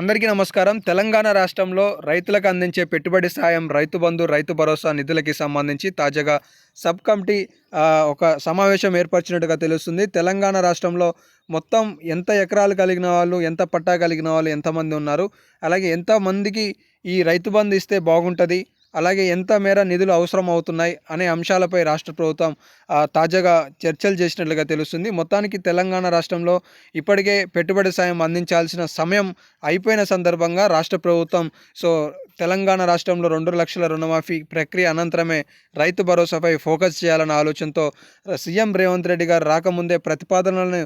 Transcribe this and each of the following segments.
అందరికీ నమస్కారం. తెలంగాణ రాష్ట్రంలో రైతులకు అందించే పెట్టుబడి సాయం రైతు బంధు రైతు భరోసా నిధులకి సంబంధించి తాజాగా సబ్ కమిటీ ఒక సమావేశం ఏర్పరిచినట్టుగా తెలుస్తుంది. తెలంగాణ రాష్ట్రంలో మొత్తం ఎంత ఎకరాలు కలిగిన వాళ్ళు ఎంత పట్టా కలిగిన వాళ్ళు ఎంతమంది ఉన్నారు? అలాగే ఎంతమందికి ఈ రైతు బంధు ఇస్తే బాగుంటుంది? అలాగే ఎంత మేర నిధులు అవసరం అవుతున్నాయి అనే అంశాలపై రాష్ట్ర ప్రభుత్వం తాజాగా చర్చలు చేసినట్లుగా తెలుస్తుంది. మొత్తానికి తెలంగాణ రాష్ట్రంలో ఇప్పటికే పెట్టుబడి సాయం అందించాల్సిన సమయం అయిపోయిన సందర్భంగా రాష్ట్ర ప్రభుత్వం సో తెలంగాణ రాష్ట్రంలో రెండు లక్షల రుణమాఫీ ప్రక్రియ అనంతరమే రైతు భరోసాపై ఫోకస్ చేయాలన్న ఆలోచనతో సీఎం రేవంత్ రెడ్డి గారు రాకముందే ప్రతిపాదనలను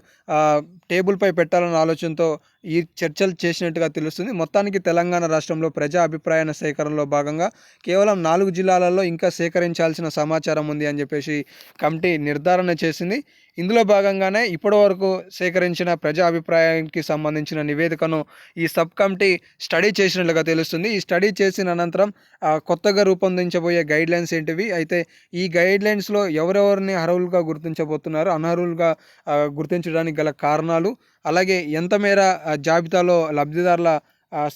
టేబుల్పై పెట్టాలన్న ఆలోచనతో ఈ చర్చలు చేసినట్టుగా తెలుస్తుంది. మొత్తానికి తెలంగాణ రాష్ట్రంలో ప్రజా అభిప్రాయాల సేకరణలో భాగంగా కేవలం నాలుగు జిల్లాలలో ఇంకా సేకరించాల్సిన సమాచారం ఉంది అని చెప్పేసి కమిటీ నిర్ధారణ చేసింది. ఇందులో భాగంగానే ఇప్పటివరకు సేకరించిన ప్రజా అభిప్రాయానికి సంబంధించిన నివేదికను ఈ సబ్ కమిటీ స్టడీ చేసినట్లుగా తెలుస్తుంది. ఈ స్టడీ చేసిన అనంతరం కొత్తగా రూపొందించబోయే గైడ్ లైన్స్ ఏంటివి? అయితే ఈ గైడ్ లైన్స్లో ఎవరెవరిని అర్హులుగా గుర్తించబోతున్నారు? అనర్హులుగా గుర్తించడానికి గల కారణాలు? అలాగే ఎంత మేర జాబితాలో లబ్ధిదారుల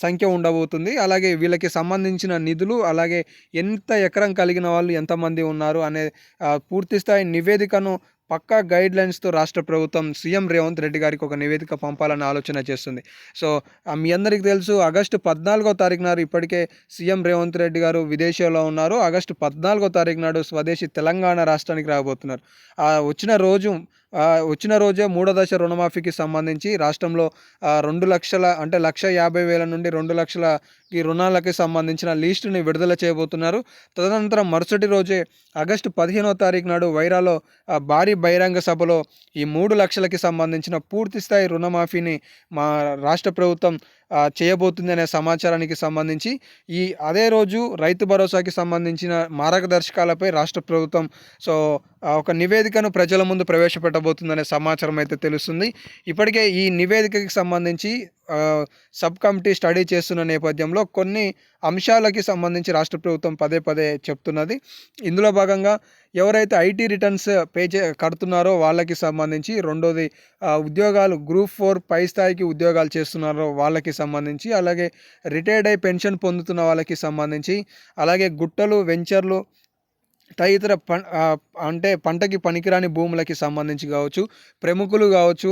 సంఖ్య ఉండబోతుంది? అలాగే వీళ్ళకి సంబంధించిన నిధులు అలాగే ఎంత ఎకరం కలిగిన వాళ్ళు ఎంతమంది ఉన్నారు అనే పూర్తిస్థాయి నివేదికను పక్కా గైడ్ లైన్స్తో రాష్ట్ర ప్రభుత్వం సీఎం రేవంత్ రెడ్డి గారికి ఒక నివేదిక పంపాలని ఆలోచన చేస్తుంది. సో మీ అందరికీ తెలుసు ఆగస్టు పద్నాలుగో తారీఖు నాడు ఇప్పటికే సీఎం రేవంత్ రెడ్డి గారు విదేశీలో ఉన్నారు. ఆగస్టు పద్నాలుగో తారీఖు నాడు స్వదేశీ తెలంగాణ రాష్ట్రానికి రాబోతున్నారు. ఆ వచ్చిన రోజు వచ్చిన రోజే మూడో దశ రుణమాఫీకి సంబంధించి రాష్ట్రంలో రెండు లక్షల అంటే లక్ష యాభై వేల నుండి రెండు లక్షల ఈ రుణాలకి సంబంధించిన లిస్టుని విడుదల చేయబోతున్నారు. తదనంతరం మరుసటి రోజే ఆగస్టు పదిహేనో తారీఖు నాడు వైరాలో భారీ బహిరంగ సభలో ఈ మూడు లక్షలకి సంబంధించిన పూర్తి స్థాయి రుణమాఫీని మా రాష్ట్ర ప్రభుత్వం చేయబోతుంది అనే సమాచారానికి సంబంధించి ఈ అదే రోజు రైతు భరోసాకి సంబంధించిన మార్గదర్శకాలపై రాష్ట్ర ప్రభుత్వం సో ఒక నివేదికను ప్రజల ముందు ప్రవేశపెట్టబోతుందనే సమాచారం అయితే తెలుస్తుంది. ఇప్పటికే ఈ నివేదికకి సంబంధించి సబ్ కమిటీ స్టడీ చేస్తున్న నేపథ్యంలో కొన్ని అంశాలకి సంబంధించి రాష్ట్ర ప్రభుత్వం పదే పదే చెప్తున్నది. ఇందులో భాగంగా ఎవరైతే ఐటీ రిటర్న్స్ పే చే కడుతున్నారో వాళ్ళకి సంబంధించి రెండోది ఉద్యోగాలు గ్రూప్ ఫోర్ పై స్థాయికి ఉద్యోగాలు చేస్తున్నారో వాళ్ళకి సంబంధించి అలాగే రిటైర్డ్ అయి పెన్షన్ పొందుతున్న వాళ్ళకి సంబంధించి అలాగే గుట్టలు వెంచర్లు తదితర పం అంటే పంటకి పనికిరాని భూములకి సంబంధించి కావచ్చు ప్రముఖులు కావచ్చు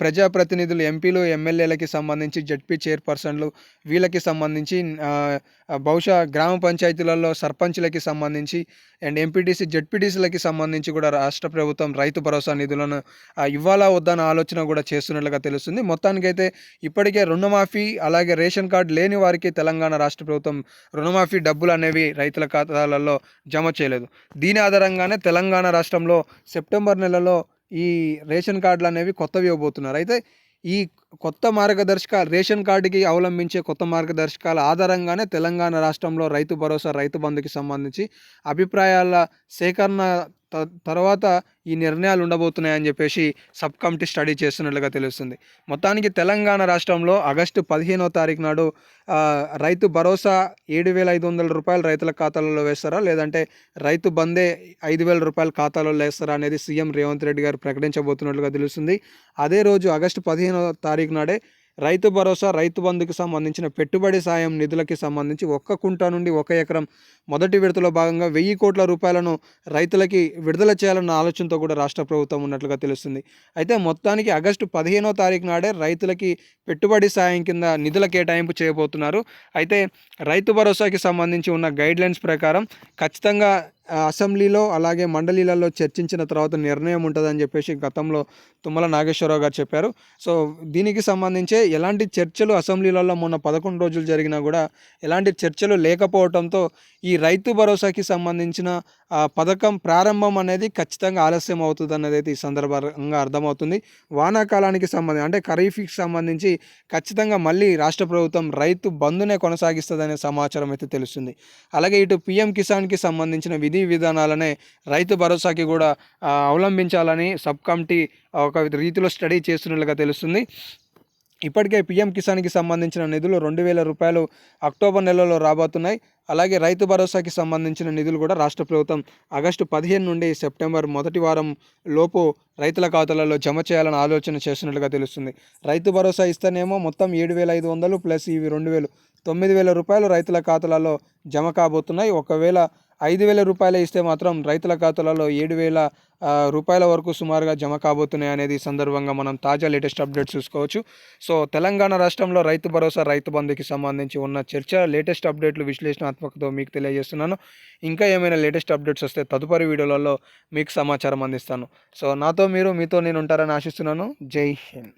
ప్రజాప్రతినిధులు ఎంపీలు ఎమ్మెల్యేలకి సంబంధించి జడ్పీ చైర్పర్సన్లు వీళ్ళకి సంబంధించి బహుశా గ్రామ పంచాయతీలలో సర్పంచ్లకి సంబంధించి అండ్ ఎంపీటీసీ జడ్పీటీసీలకి సంబంధించి కూడా రాష్ట్ర ప్రభుత్వం రైతు భరోసా నిధులను ఇవ్వాలా వద్దన్న ఆలోచన కూడా చేస్తున్నట్లుగా తెలుస్తుంది. మొత్తానికైతే ఇప్పటికే రుణమాఫీ అలాగే రేషన్ కార్డు లేని వారికి తెలంగాణ రాష్ట్ర ప్రభుత్వం రుణమాఫీ డబ్బులు అనేవి రైతుల ఖాతాలలో జమ చేయలేదు. దీని ఆధారంగానే తెలంగాణ రాష్ట్రంలో సెప్టెంబర్ నెలలో ఈ రేషన్ కార్డులు అనేవి కొత్తవి ఇవ్వబోతున్నారు. అయితే ఈ కొత్త మార్గదర్శక రేషన్ కార్డుకి అవలంబించే కొత్త మార్గదర్శకాల ఆధారంగానే తెలంగాణ రాష్ట్రంలో రైతు భరోసా రైతు బంధుకి సంబంధించి అభిప్రాయాల సేకరణ తర్వాత ఈ నిర్ణయాలు ఉండబోతున్నాయని చెప్పేసి సబ్ కమిటీ స్టడీ చేస్తున్నట్లుగా తెలుస్తుంది. మొత్తానికి తెలంగాణ రాష్ట్రంలో ఆగస్టు పదిహేనో తారీఖు నాడు రైతు భరోసా ఏడు వేల ఐదు వందల రూపాయలు రైతుల ఖాతాలలో వేస్తారా? లేదంటే రైతు బందే ఐదు వేల రూపాయల ఖాతాలో వేస్తారా అనేది సీఎం రేవంత్ రెడ్డి గారు ప్రకటించబోతున్నట్లుగా తెలుస్తుంది. అదే రోజు ఆగస్టు పదిహేనో తారీఖు నాడే రైతు భరోసా రైతు బంధుకు సంబంధించిన పెట్టుబడి సాయం నిధులకి సంబంధించి ఒక్క కుంట నుండి ఒక ఎకరం మొదటి విడతలో భాగంగా వెయ్యి కోట్ల రూపాయలను రైతులకి విడుదల చేయాలన్న ఆలోచనతో కూడా రాష్ట్ర ప్రభుత్వం ఉన్నట్లుగా తెలుస్తుంది. అయితే మొత్తానికి ఆగస్టు పదిహేనో తారీఖు నాడే రైతులకి పెట్టుబడి సాయం కింద నిధుల కేటాయింపు చేయబోతున్నారు. అయితే రైతు భరోసాకి సంబంధించి ఉన్న గైడ్లైన్స్ ప్రకారం ఖచ్చితంగా అసెంబ్లీలో అలాగే మండలీలలో చర్చించిన తర్వాత నిర్ణయం ఉంటుందని చెప్పేసి గతంలో తుమ్మల నాగేశ్వరరావు గారు చెప్పారు. సో దీనికి సంబంధించి ఎలాంటి చర్చలు అసెంబ్లీలలో మొన్న పదకొండు రోజులు జరిగినా కూడా ఎలాంటి చర్చలు లేకపోవడంతో ఈ రైతు భరోసాకి సంబంధించిన పథకం ప్రారంభం అనేది ఖచ్చితంగా ఆలస్యం అవుతుంది అన్నది అయితే ఈ సందర్భంగా అర్థమవుతుంది. వానాకాలానికి సంబంధించి అంటే ఖరీఫ్కి సంబంధించి ఖచ్చితంగా మళ్ళీ రాష్ట్ర ప్రభుత్వం రైతు బంధునే కొనసాగిస్తుందనే సమాచారం అయితే తెలుస్తుంది. అలాగే ఇటు పిఎం కిసాన్కి సంబంధించిన విధి విధానాలనే రైతు భరోసాకి కూడా అవలంబించాలని సబ్ కమిటీ ఒక రీతిలో స్టడీ చేస్తున్నట్లుగా తెలుస్తుంది. ఇప్పటికే పీఎం కిసాన్కి సంబంధించిన నిధులు రెండు వేల రూపాయలు అక్టోబర్ నెలలో రాబోతున్నాయి. అలాగే రైతు భరోసాకి సంబంధించిన నిధులు కూడా రాష్ట్ర ప్రభుత్వం ఆగస్టు పదిహేను నుండి సెప్టెంబర్ మొదటి వారం లోపు రైతుల ఖాతాలలో జమ చేయాలని ఆలోచన చేస్తున్నట్లుగా తెలుస్తుంది. రైతు భరోసా ఇస్తేనేమో మొత్తం ఏడు వేల ఐదు వందలు ప్లస్ ఇవి రెండు వేలు తొమ్మిది వేల రూపాయలు రైతుల ఖాతాలలో జమ కాబోతున్నాయి. ఒకవేళ ఐదు వేల రూపాయలు ఇస్తే మాత్రం రైతుల ఖాతాలలో ఏడు వేల రూపాయల వరకు సుమారుగా జమ కాబోతున్నాయి అనేది సందర్భంగా మనం తాజా లేటెస్ట్ అప్డేట్స్ చూసుకోవచ్చు. సో తెలంగాణ రాష్ట్రంలో రైతు భరోసా రైతు బంధుకి సంబంధించి ఉన్న చర్చ లేటెస్ట్ అప్డేట్లు విశ్లేషణాత్మకతో మీకు తెలియజేస్తున్నాను. ఇంకా ఏమైనా లేటెస్ట్ అప్డేట్స్ వస్తే తదుపరి వీడియోలలో మీకు సమాచారం అందిస్తాను. సో నాతో మీరు మీతో నేను ఉంటారని ఆశిస్తున్నాను. జై హింద్.